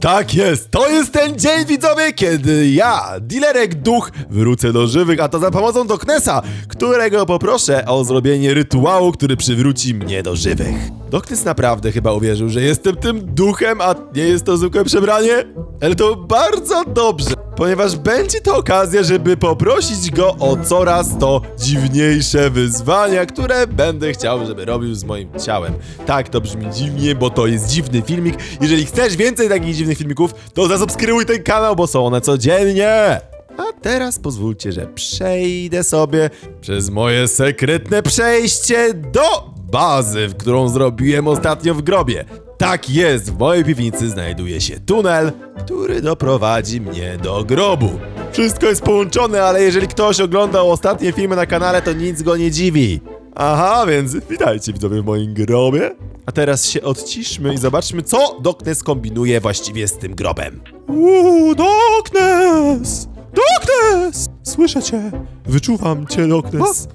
Tak jest, to jest ten dzień widzowie, kiedy ja, dealerek duch, wrócę do żywych, a to za pomocą Doknesa, którego poproszę o zrobienie rytuału, który przywróci mnie do żywych. Doknes naprawdę chyba uwierzył, że jestem tym duchem, a nie jest to zwykłe przebranie, ale to bardzo dobrze, ponieważ będzie to okazja, żeby poprosić go o coraz to dziwniejsze wyzwania, które będę chciał, żeby robił z moim ciałem. Tak, to brzmi dziwnie, bo to jest dziwny filmik. Jeżeli chcesz więcej takich dziwnych filmików, to zasubskrybuj ten kanał, bo są one codziennie. A teraz pozwólcie, że przejdę sobie przez moje sekretne przejście do bazy, w którą zrobiłem ostatnio w grobie. Tak jest, w mojej piwnicy znajduje się tunel, który doprowadzi mnie do grobu. Wszystko jest połączone, ale jeżeli ktoś oglądał ostatnie filmy na kanale, to nic go nie dziwi. Aha, więc witajcie widzowie w moim grobie. A teraz się odciszmy i zobaczmy, co Doknes kombinuje właściwie z tym grobem. Uuu, Doknes! Doknes! Słyszę cię! Wyczuwam cię, Doknes.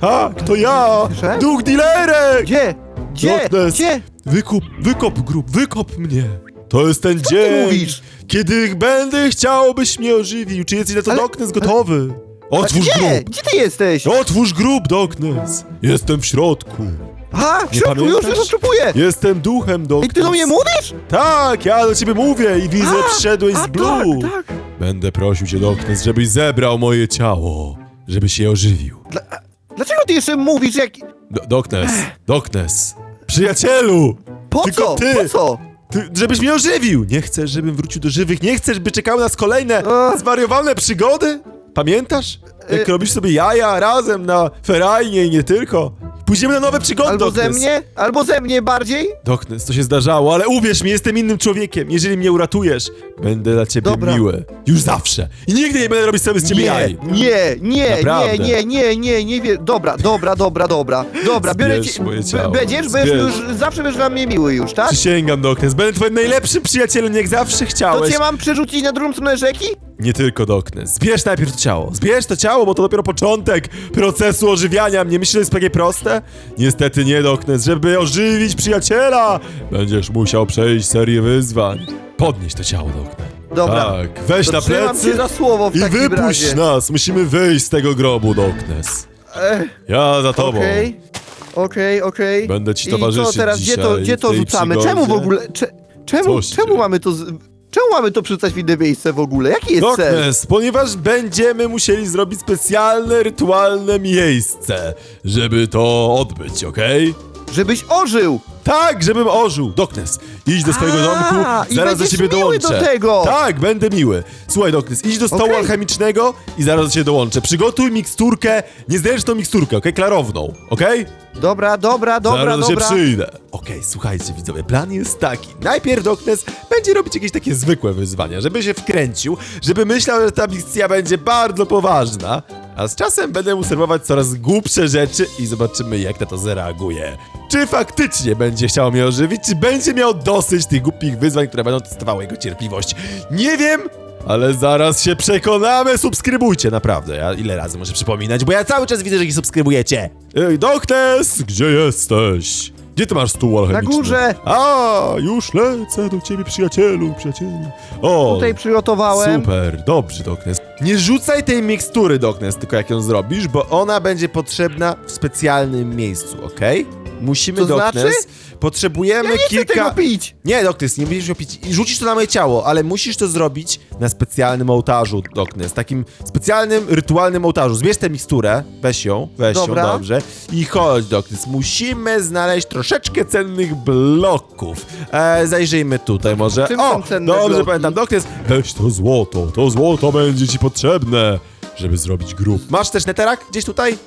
Tak, to ja! Słyszę? Duch dealerek! Gdzie? Gdzie? Doknes, Gdzie? Wykup, wykop grób, wykop mnie! To jest ten dzień, mówisz? kiedy będę chciał, byś mnie ożywił. Czy jesteś na to, Ale- Doknes, gotowy? Otwórz Gdzie? grób! Gdzie ty jesteś? Otwórz grób, Doknes! Jestem w środku. A, w środku już pamiętasz? rozczupuję! Jestem duchem, Doknes. I ty do mnie mówisz? Tak, ja do ciebie mówię i widzę, A, przyszedłeś a, z Blue. Tak, tak. Będę prosił cię, Doknes, żebyś zebrał moje ciało, żebyś je ożywił. Dla, a, dlaczego ty jeszcze mówisz jak... Do, Doknes, Doknes, przyjacielu! Po Tylko co? ty. Po co? Ty, żebyś mnie ożywił! Nie chcesz, żebym wrócił do żywych, nie chcesz, by czekały nas kolejne Ach. zwariowane przygody? Pamiętasz? Jak Y- robisz sobie jaja razem na ferajnie i nie tylko. Pójdziemy na nowe przygody, Albo Doknes. ze mnie? Albo ze mnie bardziej? Doknes, to się zdarzało, ale uwierz mi, jestem innym człowiekiem. Jeżeli mnie uratujesz, będę dla ciebie Dobra. miły. Już zawsze. I nigdy nie będę robić sobie z ciebie Nie, jaj. nie, nie, Naprawdę. nie, nie, nie, nie, nie wie. Dobra, dobra, dobra, dobra. Dobra, biorę Zbierz cię. moje b- ciało, Będziesz, będziesz zbierz. już, zawsze będziesz dla mnie miły już, tak? Przysięgam, Doknes, będę twoim najlepszym przyjacielem, jak zawsze To chciałeś. cię mam przerzucić na drugą stronę rzeki? Nie tylko Doknes. Zbierz najpierw to ciało. Zbierz to ciało, bo to dopiero początek procesu ożywiania mnie. Myślisz, że jest takie proste? Niestety nie, Doknes. Żeby ożywić przyjaciela, będziesz musiał przejść serię wyzwań. Podnieś to ciało, Doknes. Dobra. Tak, weź To na plecy za słowo w i takim wypuść razie. nas. Musimy wyjść z tego grobu, Doknes. Ech, Ja za tobą. Okej, okej, okej. Będę ci I co towarzyszyć teraz, gdzie to, gdzie to rzucamy? przygodzie. Czemu w ogóle, cze, czemu, czemu mamy to, z, czemu mamy to przerzucać w inne miejsce w ogóle? Jaki jest cel? Ponieważ będziemy musieli zrobić specjalne, rytualne miejsce, żeby to odbyć, okej? Żebyś ożył! Tak, żebym ożył. Doknes, idź do swojego A, domku, i zaraz do będziesz ciebie miły dołączę. do tego. Tak, będę miły. Słuchaj, Doknes, idź do stołu Okej. alchemicznego i zaraz do ciebie dołączę. Przygotuj miksturkę, niezręczną miksturkę, okej? Klarowną, okej? Dobra, dobra, dobra, Zaraz dobra. się przyjdę. Okej, słuchajcie widzowie, plan jest taki. Najpierw Doknes będzie robić jakieś takie zwykłe wyzwania, żeby się wkręcił, żeby myślał, że ta misja będzie bardzo poważna, a z czasem będę mu serwować coraz głupsze rzeczy i zobaczymy jak na to zareaguje. Czy faktycznie będzie chciał mnie ożywić, czy będzie miał dosyć tych głupich wyzwań, które będą testowały jego cierpliwość? Nie wiem, ale zaraz się przekonamy. Subskrybujcie, naprawdę. Ja ile razy muszę przypominać, bo ja cały czas widzę, że ich subskrybujecie. Ej, Doknes, gdzie jesteś? Gdzie ty masz stół alchemiczny? górze. A, już lecę do ciebie, przyjacielu, przyjacielu. O, Tutaj przygotowałem. super, dobrze, Doknes. Nie rzucaj tej mikstury, Doknes, tylko jak ją zrobisz, bo ona będzie potrzebna w specjalnym miejscu, okej? Musimy, To Doknes, znaczy? potrzebujemy Ja nie chcę kilka... tego pić! Nie, Doknes, nie będziesz ją pić. Rzucisz to na moje ciało, ale musisz to zrobić na specjalnym ołtarzu, Doknes. Takim specjalnym, rytualnym ołtarzu. Zbierz tę miksturę, weź ją, weź Dobra. ją, dobrze. I chodź, Doknes. Musimy znaleźć troszeczkę cennych bloków. E, zajrzyjmy tutaj może. Czym o, dobrze bloki? pamiętam, Doknes. Weź to złoto, to złoto będzie ci potrzebne, żeby zrobić grób. Masz też neterak gdzieś tutaj?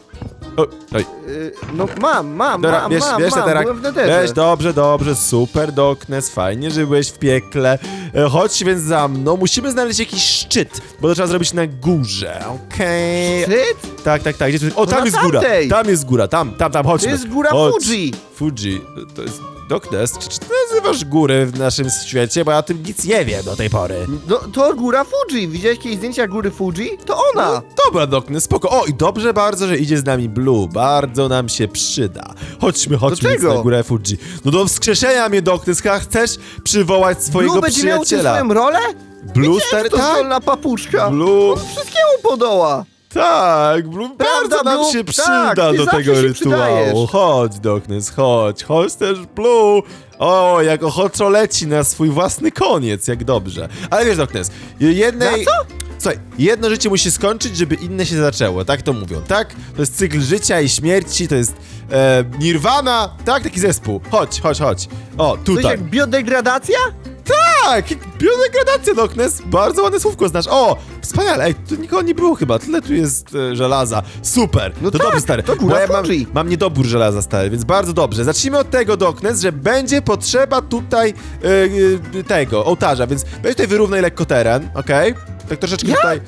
O, oj. Y, no mam, mam, Dobra, mam, bierz, mam, bierz mam, neterak. byłem w nederze. Weź, dobrze, dobrze, super, Doknes, fajnie, że byłeś w piekle. E, chodź więc za mną, musimy znaleźć jakiś szczyt, bo to trzeba zrobić na górze, okej? Szczyt? Tak, tak, tak, gdzie tu... O, tam na jest góra, tamtej. tam jest góra, tam, tam, tam, chodźmy. To jest góra Chodź. Fuji! Fuji, to jest Doknes, czy, czy ty nazywasz góry w naszym świecie? Bo ja o tym nic nie wiem do tej pory. No, to góra Fuji. Widziałeś jakieś zdjęcia góry Fuji? To ona. No, dobra, Doknes, spoko. O, i dobrze bardzo, że idzie z nami Blue. Bardzo nam się przyda. Chodźmy, chodźmy czego? na górę Fuji. No do wskrzeszenia mnie, Doknes. Chyba chcesz przywołać swojego Blue będzie miał tę przyjaciela. swoją rolę? Blue, stary, to tak? zdolna papuszka. Blue, On wszystkiemu podoła. Tak, bardzo nam Blue? się Tak, przyda ty do tego rytuału. Chodź, Doknes, chodź. Chodź też, Blue. O, jak ochoczo leci na swój własny koniec, jak dobrze. Ale wiesz, Doknes, jednej... Na Słuchaj, jedno życie musi skończyć, żeby inne się zaczęło, tak to mówią, tak? To jest cykl życia i śmierci, to jest e, nirwana, tak? Taki zespół. Chodź, chodź, chodź. O, tutaj. jak biodegradacja? Tak, biodegradacja, Doknes. Bardzo ładne słówko znasz. O, wspaniale. Ej, tu nikogo nie było chyba. Tyle tu jest e, żelaza. Super. No to tak, dobrze, stary. to góra Bo ja mam, mam niedobór żelaza, stary, więc bardzo dobrze. Zacznijmy od tego, Doknes, że będzie potrzeba tutaj e, e, tego, ołtarza, więc weź tutaj wyrównaj lekko teren, okej? Tak troszeczkę Ja? tutaj...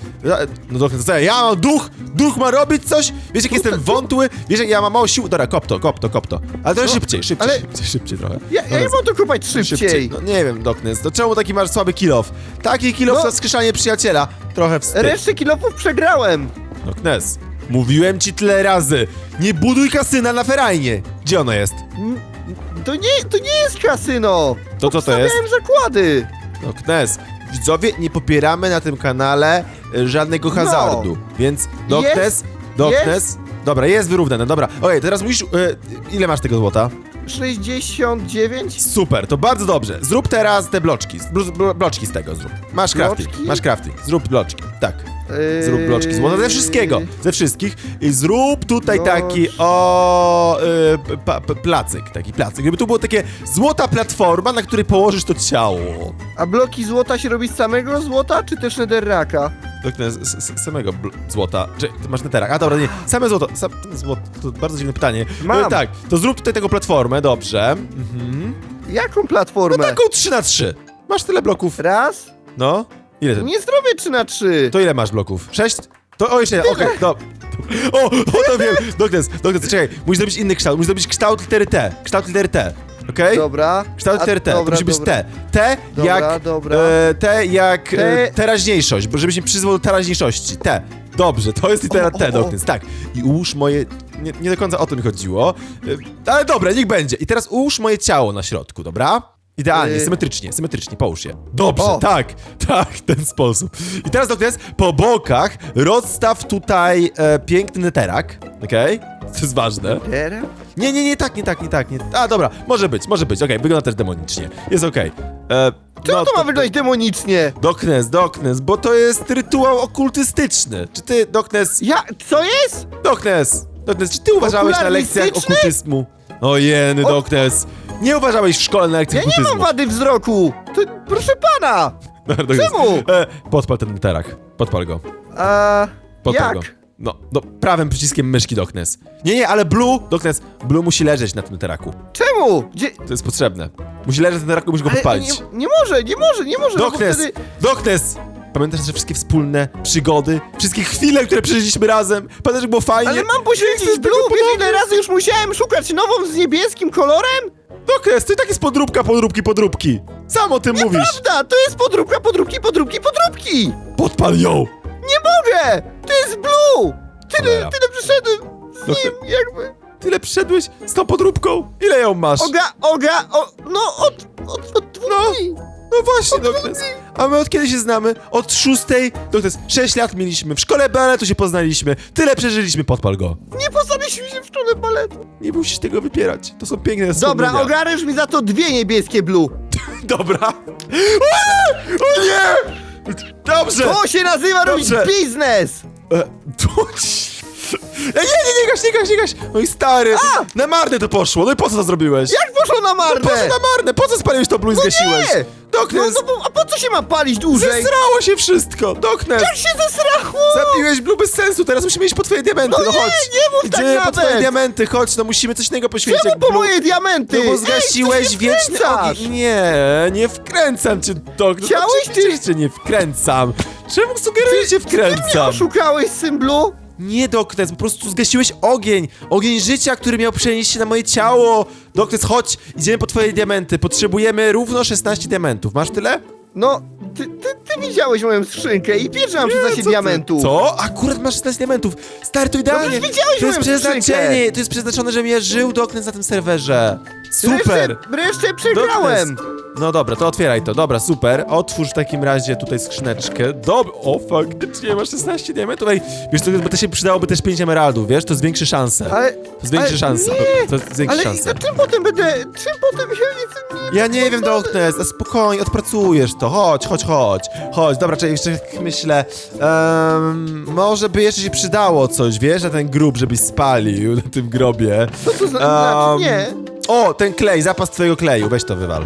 No Doknes, co, ja mam duch, duch ma robić coś? Wiesz, jak jestem wątły? Wiesz, jak ja mam mało sił? Dobra, kop to, kop to, kop to. Ale trochę No, szybciej, szybciej, ale- szybciej, szybciej trochę. Ja, ja nie mam to kopać szybciej. No nie wiem, Doknes, to czemu taki masz słaby kill-off? Taki kill-off No. to skrzeszanie przyjaciela. Trochę wstyd. Resztę kilofów przegrałem. Doknes, mówiłem ci tyle razy. Nie buduj kasyna na ferajnie. Gdzie ono jest? To nie, to nie jest kasyno. To co to jest? Miałem zakłady. Doknes, widzowie, nie popieramy na tym kanale e, żadnego hazardu. Więc, Doknes, Doknes... Dobra, jest wyrównane, dobra. Okej, teraz musisz... E, ile masz tego złota? 69? Super, to bardzo dobrze. Zrób teraz te bloczki. Bl bl bloczki z tego zrób. Masz crafting, Bloczki? masz crafting. Zrób bloczki, tak. Zrób bloczki złota ze wszystkiego, ze wszystkich i zrób tutaj taki o y, pa, pa, placyk, taki placyk, żeby tu było takie złota platforma, na której położysz to ciało. A bloki złota się robi z samego złota, czy też netherraka? Tak, no, z, z, samego bl- złota. Czy ty masz neterak? A dobra, nie. Same złoto. Sam, złoto. To bardzo dziwne pytanie. Mam. No, tak, to zrób tutaj tego platformę, dobrze. Mhm. Jaką platformę? No taką 3 na 3 Masz tyle bloków. Raz? No. Ile? ty- Nie zrobię 3 na 3. To ile masz bloków? 6? To o jeszcze, okej, do. O, o, to wiem. Doknes, doknes, czekaj. Musisz zrobić inny kształt. Musisz zrobić kształt litery T. Kształt litery T. Okej? Dobra. Kształt A- litery T. to musi być. T. T Dobra, jak. dobra. E, T jak T- e, teraźniejszość, bo żebyś nie przyzwał do teraźniejszości. T. Dobrze, to jest litera O, T, o. Doknes, tak. I ułóż moje. Nie, nie do końca o to mi chodziło. E, ale dobra, niech będzie. I teraz ułóż moje ciało na środku, dobra? Idealnie, Yy. symetrycznie, symetrycznie, połóż je. Dobrze, O. tak, tak, w ten sposób. I teraz, Doknes, po bokach rozstaw tutaj e, piękny neterak, okej? To jest ważne. Teraz? Nie, nie, nie, tak, nie tak, nie tak, nie. A, dobra, może być, może być, okej, wygląda też demonicznie. Jest okej. E, Czemu no, to ma wyglądać demonicznie? Doknes, Doknes, bo to jest rytuał okultystyczny. Czy ty, Doknes, Ja, co jest? Doknes, Doknes, czy ty uważałeś na lekcjach okultyzmu? O jeny, O- Doknes. Nie uważałeś w szkole na Ja lekcjach nie okultyzmu. mam wady wzroku. To, proszę pana. Doknes. Czemu? E, podpal ten neterak, podpal go. A, Podpal jak? go. No, no, prawym przyciskiem myszki, Doknes. Nie, nie, ale Blue, Doknes, Blue musi leżeć na tym neteraku. Czemu? Gdzie? To jest potrzebne. Musi leżeć na tym neteraku, musisz go Ale podpalić. nie, nie może, nie może, nie może. no bo Doknes! wtedy- Doknes! Pamiętasz nasze wszystkie wspólne przygody? Wszystkie chwile, które przeżyliśmy razem? Pamiętasz, jak było fajnie? Ale mam chcesz tego blue, wiesz ile razy już musiałem szukać nową z niebieskim kolorem? Doknes, to i tak jest podróbka, podróbki, podróbki. Sam o tym mówisz. Prawda, to jest podróbka, podróbki, podróbki, podróbki! Podpal ją! Nie mogę! To jest blue! Tyle, Cholera. tyle przyszedłem z No nim, jakby... Tyle przyszedłeś z tą podróbką? Ile ją masz? Oga, oga, o, no od, od, od dwóch No. dni. No właśnie, Doknes. A my od kiedy się znamy? Od szóstej. Doknes, sześć lat mieliśmy. W szkole baletu się poznaliśmy. Tyle przeżyliśmy, podpal go. Nie poznaliśmy się w szkole baletu. Nie musisz tego wypierać. To są piękne Dobra, wspomnienia. ogarniesz mi za to dwie niebieskie blue. Dobra. O, o nie! Dobrze! To się nazywa robić Dobrze. biznes! E, to... Nie, nie, nie gaś, nie gaś, nie gaś! No i stary, na marne to poszło, no i po co to zrobiłeś? Jak poszło na marne? Po co na marne? Po co spaliłeś to blue i zgasiłeś? nie! No, Doknes, no bo, a po co się ma palić dłużej? zesrało się wszystko! Doknes, Jak się zesrało? zabiłeś blue bez sensu, teraz musimy iść po twoje diamenty, No no, nie, chodź! nie mów tak Idziemy po nawet. twoje diamenty, chodź, no musimy coś innego poświęcić Czemu jak po blue. moje diamenty? No bo Ej, zgasiłeś ty się wieczny wkręcasz. ogień. Nie, nie wkręcam cię, Dok. No Chciałeś, oczywiście nie wkręcam. Czemu sugerujesz, że Ty mnie wkręcam? oszukałeś, symblu? Nie, Doknes, po prostu zgasiłeś ogień. Ogień życia, który miał przenieść się na moje ciało. Doknes, chodź, idziemy po twoje diamenty. Potrzebujemy równo 16 diamentów. Masz tyle? No, ty, ty, ty widziałeś moją skrzynkę i wiesz, że mam 16 co ty? diamentów. Co? Akurat masz 16 diamentów. Stary, to idealnie. przecież widziałeś to jest moją przeznaczenie. skrzynkę. To jest przeznaczone, żebym ja żył Doknes na tym serwerze. Super. Wreszcie, wreszcie przegrałem. Doknes. No dobra, to otwieraj to. Dobra, super. Otwórz w takim razie tutaj skrzyneczkę. Dob o, faktycznie masz 16 diamentów. Ej, wiesz co, bo to się przydałoby też 5 emeraldów, wiesz? To zwiększy szanse. Ale, To zwiększy ale szanse. Nie, To zwiększy ale szanse. a czym potem będę, czym potem ja nie, nie Ja nie wiem, Doknes, a spokojnie, odpracujesz to. Chodź, chodź, chodź. Chodź, dobra, czekaj, jeszcze jak myślę. em, może by jeszcze się przydało coś, wiesz, na ten grób, żebyś spalił na tym grobie. Co to zna- znaczy? Nie. O, ten klej, zapas twojego kleju, weź to wywal.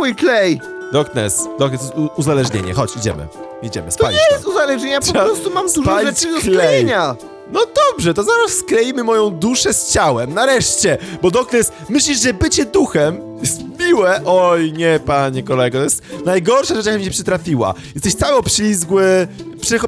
Mój klej? Doknes, Doknes, u- uzależnienie, chodź, idziemy. Idziemy, To spalić nie to. jest uzależnienia, po Trzeba prostu mam dużo spalić rzeczy do klej. sklejenia. No dobrze, to zaraz skleimy moją duszę z ciałem, nareszcie, bo Doknes, myślisz, że bycie duchem jest miłe? Oj, nie, panie kolego, to jest najgorsza rzecz, jaka mi się przytrafiła. Jesteś cały obślizgły,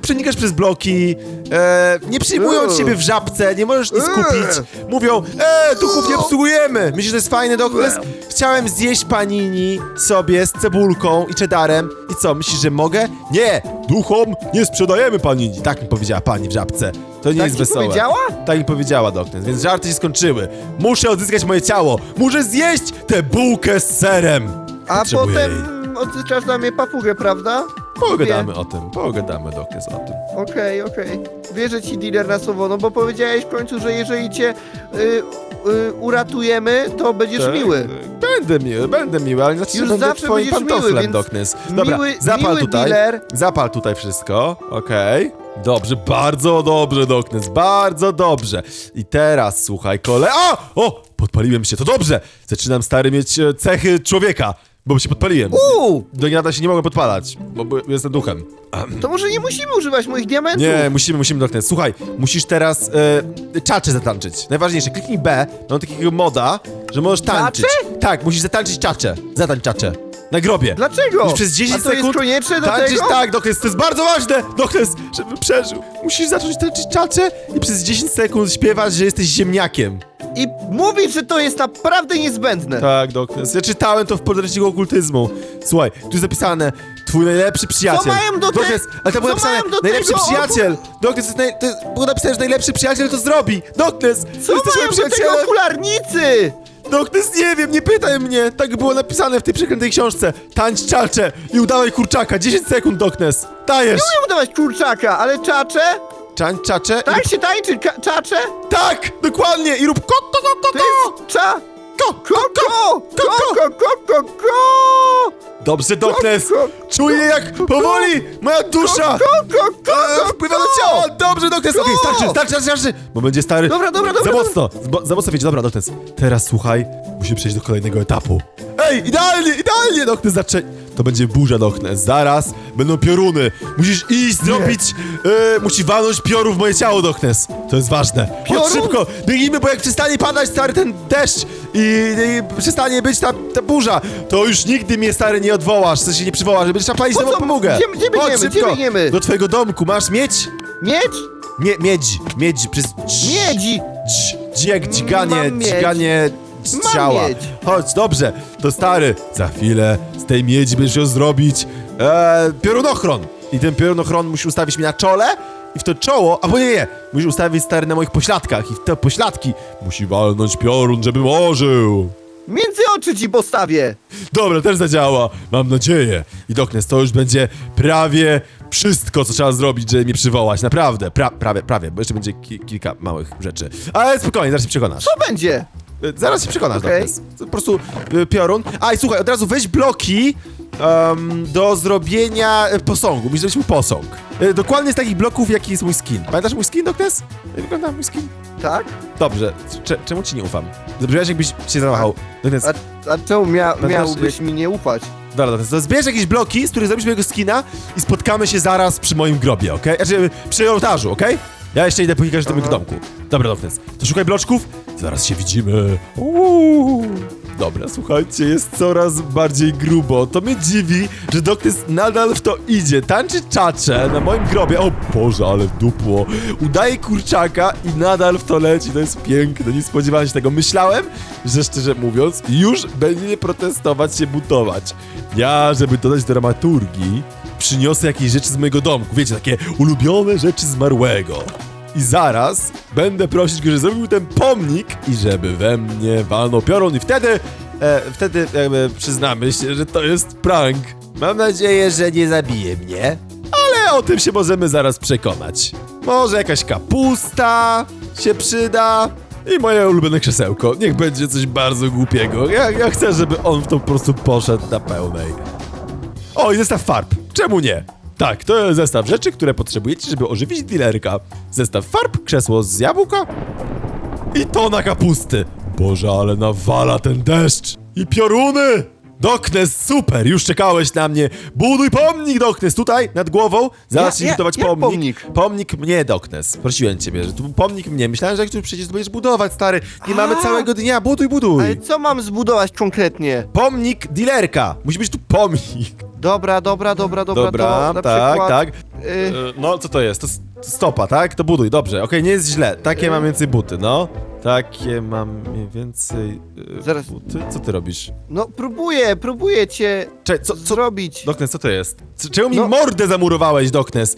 przenikasz przez bloki, e, nie przyjmują Eee. ciebie w żabce, nie możesz nic Eee. kupić. Mówią, e, duchów nie obsługujemy. Myślisz, że to jest fajne, Doknes? Chciałem zjeść panini sobie z cebulką i cheddarem. I co, myślisz, że mogę? Nie, duchom nie sprzedajemy panini. Tak mi powiedziała pani w żabce. To nie Tak jest wesołe. powiedziała? Tak mi powiedziała Doknes, więc żarty się skończyły. Muszę odzyskać moje ciało. Muszę zjeść tę bułkę z serem. A Potrzebuję potem odzyskasz na mnie papugę, prawda? Pogadamy o tym, pogadamy Doknes o tym. Okej, okej. Wierzę ci, dealer na słowo, no bo powiedziałeś w końcu, że jeżeli cię y, y, uratujemy, to będziesz Tak, miły. tak. Będę miły, będę miły, ale znaczy, Już że będę zawsze twoim będziesz miły, pantoflem, więc Doknes. Dobra, miły- zapal miły tutaj. dealer. Zapal tutaj wszystko, okej. Dobrze, bardzo dobrze, Doknes, bardzo dobrze. I teraz, słuchaj, kole... A! O! Podpaliłem się, to dobrze! Zaczynam, stary, mieć e, cechy człowieka, bo się podpaliłem. Uuu, Do niada się nie mogę podpalać, bo, jestem duchem. to może nie musimy używać moich diamentów. Nie, musimy, musimy, Doknes. Słuchaj, musisz teraz e, czacze zatańczyć. Najważniejsze, kliknij B, mam takiego moda, że możesz tańczyć. Tak, musisz zatańczyć czacze. Zatańcz czacze. Na grobie. Dlaczego? Musisz przez 10 A to sekund jest konieczne do tego? tak, Doknes, to jest bardzo ważne, Doknes, żeby przeżył. Musisz zacząć tańczyć czacze i przez 10 sekund śpiewać, że jesteś ziemniakiem. I mówisz, że to jest naprawdę niezbędne. Tak, Doknes. Ja czytałem to w podręczniku okultyzmu. Słuchaj, tu jest napisane Twój najlepszy przyjaciel. mają do te- Doknes, ale tam było co napisane najlepszy tego przyjaciel. Doknes, to, naj, to jest, było napisane, że najlepszy przyjaciel to zrobi. Doknes, Co mają do tego okularnicy? Doknes, nie wiem, nie pytaj mnie. Tak było napisane w tej przeklętej książce. Tańcz czacze i udawaj kurczaka. 10 sekund, Doknes. Dajesz. Nie umiem udawać kurczaka, ale czacze? Tańcz czacze. Tak rób- się tańczy, ka- czacze? tak, dokładnie. I rób ko, to, to, to, To jest cza... Ko, Ko, ko, ko, ko, ko, ko, ko! Dobrze, Doknes. Ko, ko, Czuję jak powoli moja dusza Ko, ko, ko, e, ko, wpływa na ko! ciało. Dobrze, Doknes, okej, Ko! starczy, starczy, starczy. Bo będzie stary. Dobra, dobra, dobra, Za dobra. mocno, zbo- za mocno wiecie. Dobra, Doknes. Teraz słuchaj, musimy przejść do kolejnego etapu. Ej, idealnie, idealnie, Doknes, zaczę... To będzie burza, Doknes. Zaraz będą pioruny. Musisz iść, zrobić... E, musi walnąć piorun w moje ciało, Doknes. To jest ważne. Chodź szybko, biegnijmy, bo jak przestanie padać, stary, ten deszcz i, i przestanie być ta, ta burza, to już nigdy mnie, stary, nie odwołasz, w sensie nie przywołasz, że będziesz trzeba palić co? pomogę. Gdzie- gdzie Chodź biegniemy? Gdzie szybko, biegniemy? do twojego domku. Masz mieć? Miedź? Mie miedź, miedź, przez... Miedzi! dż- Dźwięk, dźganie, Mam dźganie z Mam ciała. miedź. Chodź, dobrze, to stary, za chwilę z tej miedzi będziesz ją zrobić e, piorunochron. I ten piorunochron musi ustawić mi na czole i w to czoło, albo nie, nie, musisz ustawić stary na moich pośladkach i w te pośladki musi walnąć piorun, żebym ożył. Między oczy ci postawię! Dobra, też zadziała. Mam nadzieję. I Doknes, to już będzie prawie wszystko, co trzeba zrobić, żeby mnie przywołać. Naprawdę, pra, prawie, prawie, bo jeszcze będzie ki kilka małych rzeczy. Ale spokojnie, zaraz się przekonasz. Co będzie? Zaraz się przekonasz. To Po prostu y, piorun. A i słuchaj, od razu weź bloki em, do zrobienia y, posągu. Musisz zrobić mu posąg. Y, dokładnie z takich bloków, jaki jest mój skin. Pamiętasz mój skin, Doknes? Jak wygląda mój skin? Tak? Dobrze, Cze czemu ci nie ufam? Zabrzmiałeś, jakbyś się zamachał. Doknes, A, a czemu mia miałbyś mi nie ufać? Dobra, dobra, to zbierz jakieś bloki, z których zrobisz mojego skina i spotkamy się zaraz przy moim grobie, okej? Znaczy, przy ołtarzu, okej? Ja jeszcze idę poklikać do mojego Aha. domku. Dobra, Doknes, to szukaj bloczków, Zaraz się widzimy. Uuu. Dobra, słuchajcie, jest coraz bardziej grubo. To mnie dziwi, że Doknes nadal w to idzie. Tańczy czacze na moim grobie. O Boże, ale dupło. Udaje kurczaka i nadal w to leci. To jest piękne. Nie spodziewałem się tego. Myślałem, że szczerze mówiąc, już będzie protestować się butować. Ja, żeby dodać dramaturgii, przyniosę jakieś rzeczy z mojego domku. Wiecie, takie ulubione rzeczy zmarłego. I zaraz będę prosić go, żeby zrobił ten pomnik i żeby we mnie walnął piorun i wtedy, e, wtedy e, przyznamy się, że to jest prank. Mam nadzieję, że nie zabije mnie, ale o tym się możemy zaraz przekonać. Może jakaś kapusta się przyda i moje ulubione krzesełko. Niech będzie coś bardzo głupiego. Ja, ja chcę, żeby on w to po prostu poszedł na pełnej. O, i zestaw farb. Czemu nie? Tak, to jest zestaw rzeczy, które potrzebujecie, żeby ożywić dealerka. Zestaw farb, krzesło z jabłka i tona kapusty. Boże, ale nawala ten deszcz. I pioruny! Doknes, super! Już czekałeś na mnie. Buduj pomnik, Doknes, tutaj, nad głową. Zaraz Ja- ja- budować jak pomnik. pomnik? Pomnik mnie, Doknes. Prosiłem ciebie, że tu pomnik mnie. Myślałem, że jak tu przecież będziesz budować, stary. Nie mamy A. całego dnia. Buduj, buduj. Ale co mam zbudować konkretnie? Pomnik dealerka. Musi być tu pomnik. Dobra, dobra, dobra, dobra, Dobra, to na tak, przykład... tak. y, E, No, co to jest? To s- stopa, tak? To buduj, dobrze. Okej, nie jest źle. Takie mam więcej buty, no. Takie mam mniej więcej e, Zaraz. buty. Co ty robisz? No próbuję, próbuję cię Czekaj, co, co? zrobić. Doknes, co to jest? C- Czemu mi No. mordę zamurowałeś, Doknes?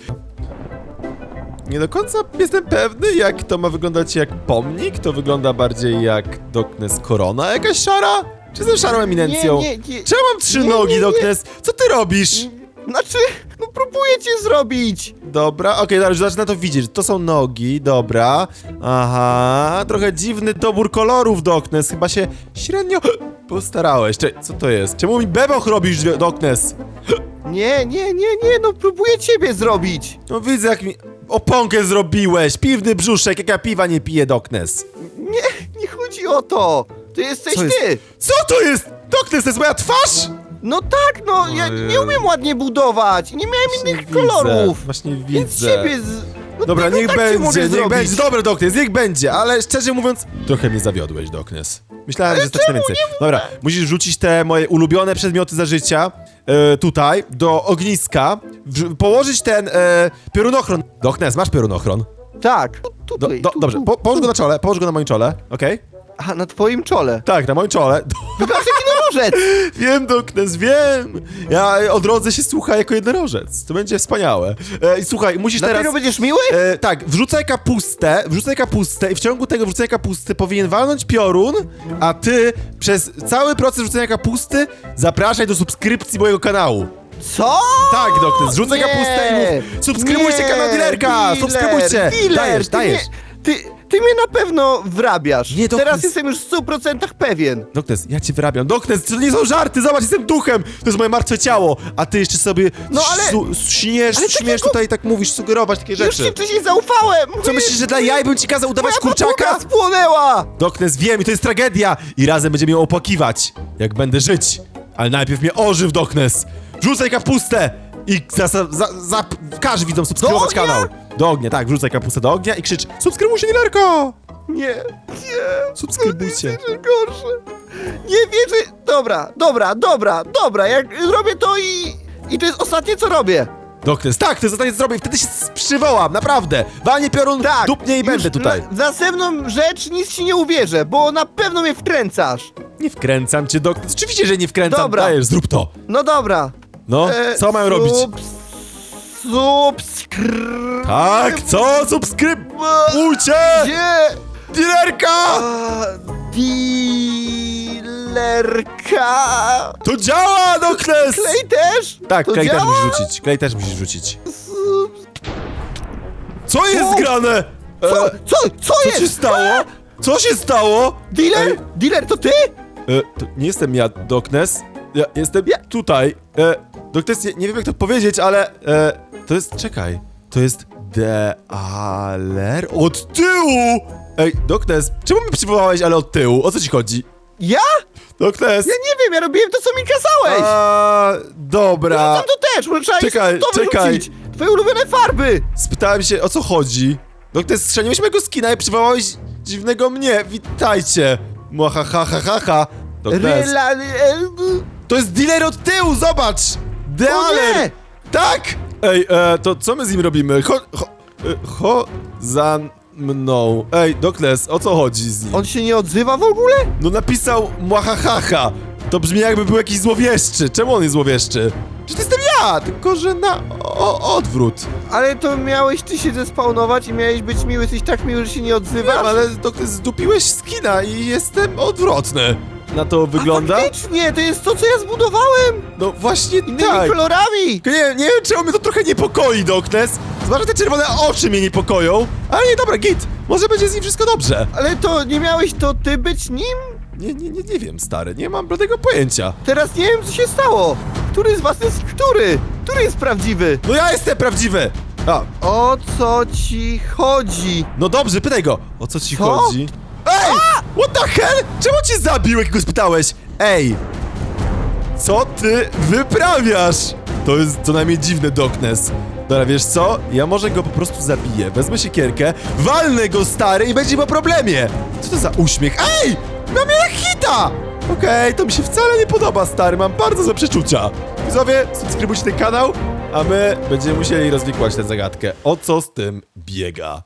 Nie do końca jestem pewny, jak to ma wyglądać jak pomnik. To wygląda bardziej jak Doknes korona jakaś szara? Czy jestem szarą eminencją? Nie, nie, nie. Czemu mam trzy Nie, nie, nogi, nie. Doknes? Co ty robisz? Znaczy, no próbuję cię zrobić. Dobra, okej, okay, zaczyna to widzieć. To są nogi, dobra. Aha, trochę dziwny dobór kolorów, Doknes. Chyba się średnio postarałeś. Czekaj, co to jest? Czemu mi beboch robisz, Doknes? Nie, nie, nie, nie, no próbuję ciebie zrobić. No widzę, jak mi oponkę zrobiłeś. Piwny brzuszek, jak ja piwa nie piję, Doknes. Nie, nie chodzi o to. To jesteś Co jest? ty. Co to jest? Doknes, to jest moja twarz? No tak, no, ja Ojej. nie umiem ładnie budować. Nie miałem innych widzę, kolorów. Właśnie Więc widzę. ciebie z... no, Dobra, no, niech tak ci mogę będzie, niech zrobić. będzie. Dobra, Doknes, niech będzie, ale szczerze mówiąc, trochę mnie zawiodłeś, Doknes. Myślałem, że stać na więcej. Dobra, musisz rzucić te moje ulubione przedmioty za życia e, tutaj, do ogniska, położyć ten e, piorunochron. Doknes, masz piorunochron? Tak. Tu, Do, tutaj, do, tu, dobrze, tu, po, połóż go na czole, połóż go na moim czole, okej? Aha, na twoim czole. Tak, na moim czole. Wyglądasz jak jednorożec. Wiem, Doknes, wiem! Ja odrodzę się, słuchaj, jako jednorożec. To będzie wspaniałe. E, I słuchaj, musisz Dlatego teraz... będziesz miły? E, tak, wrzucaj kapustę, wrzucaj kapustę i w ciągu tego wrzucenia kapusty powinien walnąć piorun, a ty przez cały proces wrzucenia kapusty zapraszaj do subskrypcji mojego kanału. Co? Tak, Doknes, wrzucaj Nie. kapustę i mów subskrybujcie Nie, kanał dealer, subskrybujcie! Dealer, dajesz, ty dajesz. Mnie, ty, ty mnie na pewno wrabiasz. Nie, Teraz jest- jestem już w 100% pewien. Doknes, ja cię wyrabiam. Doknes, to nie są żarty, zobacz, jestem duchem! To jest moje martwe ciało, a ty jeszcze sobie No, ale- su- śniesz, ale śmiesz takiego- tutaj, tak mówisz, sugerować takie Już rzeczy. ci wcześniej zaufałem. Co myślisz, że dla jaj bym ci kazał udawać Moja kurczaka? papuga spłonęła. Doknes, wiem i to jest tragedia i razem będziemy ją opłakiwać, jak będę żyć. Ale najpierw mnie ożyw, Doknes. Wrzucaj kapustę i za, za, za, za, każ widzom subskrybować Do ognia? kanał. Do ognia, tak, wrzucaj kapustę do ognia i krzycz subskrybujcie Dilerko! Nie, nie. Subskrybujcie. To jest gorsze. Nie wierzę. Dobra, dobra, dobra, dobra. Jak robię to i... I to jest ostatnie, co robię. Doknes, tak, to jest ostatnie co zrobię wtedy się przywołam, naprawdę. Walnie piorun, Tak. dupnie i będę tutaj. Na, za następną rzecz nic ci nie uwierzę, bo na pewno mnie wkręcasz. Nie wkręcam cię, Doknes. Oczywiście, że nie wkręcam. Dobra. Dajesz, zrób to. No dobra. No, E, co mają robić? subs- Subskryb... Tak, co? Subskrybujcie! Gdzie? Dilerka! A, Dealerka. To działa, Doknes! Klej też? Tak, to klej też działa? musisz rzucić. Klej też musisz rzucić. Co jest O! grane? Co? E, Co? Co co jest? się stało? Co się stało? Dealer? Ej, Dealer, to ty? e, to nie jestem ja, Doknes. Ja jestem tutaj. E, Doknes, nie, nie wiem jak to powiedzieć, ale e, to jest, czekaj, to jest Dealer od tyłu! Ej, Doknes, czemu mi przywołałeś, ale od tyłu? O co ci chodzi? Ja? Doknes! Ja nie wiem, ja robiłem to, co mi kazałeś. A, dobra. Tam to też, może trzeba Czekaj, to czekaj. wyrzucić. Twoje ulubione farby. Spytałem się, o co chodzi. Doknes, strzeliłeś mojego skina i przywołałeś dziwnego mnie. Witajcie. Mwahahahaha. Doknes. Ryla... e, To jest dealer od tyłu, zobacz! Dealer! Tak! Ej, e, to co my z nim robimy? Cho, cho, e, cho za mną. Ej, Dokles, o co chodzi z nim? On się nie odzywa w ogóle? No napisał mwahahaha. To brzmi jakby był jakiś złowieszczy. Czemu on jest złowieszczy? Przecież to jestem ja, tylko że na o, odwrót. Ale to miałeś ty się zespawnować i miałeś być miły, jesteś tak miły, że się nie odzywasz? Wiem, ale Dokles zdupiłeś skina i jestem odwrotny. Na to wygląda? faktycznie, to jest to, co ja zbudowałem! No właśnie Innymi tak. kolorami! Nie, nie wiem, czemu mnie to trochę niepokoi, Doknes. Zwłaszcza te czerwone oczy mnie niepokoją. Ale nie, dobra, git. Może będzie z nim wszystko dobrze. Ale to nie miałeś to ty być nim? Nie, nie, nie, nie wiem, stary, nie mam tego pojęcia. Teraz nie wiem, co się stało. Który z was jest który? Który jest prawdziwy? No ja jestem prawdziwy! A, O co ci chodzi? no dobrze, pytaj go. O co ci Co? chodzi? What the hell? Czemu cię zabił, jak go spytałeś? Ej! Co ty wyprawiasz? To jest co najmniej dziwne, Doknes. Dobra, wiesz co? Ja może go po prostu zabiję. Wezmę siekierkę, walnę go, stary, i będzie po problemie. Co to za uśmiech? Ej! Mam jak hita! Okej, to mi się wcale nie podoba, stary. Mam bardzo złe przeczucia. Widzowie, subskrybujcie ten kanał, a my będziemy musieli rozwikłać tę zagadkę. O co z tym biega?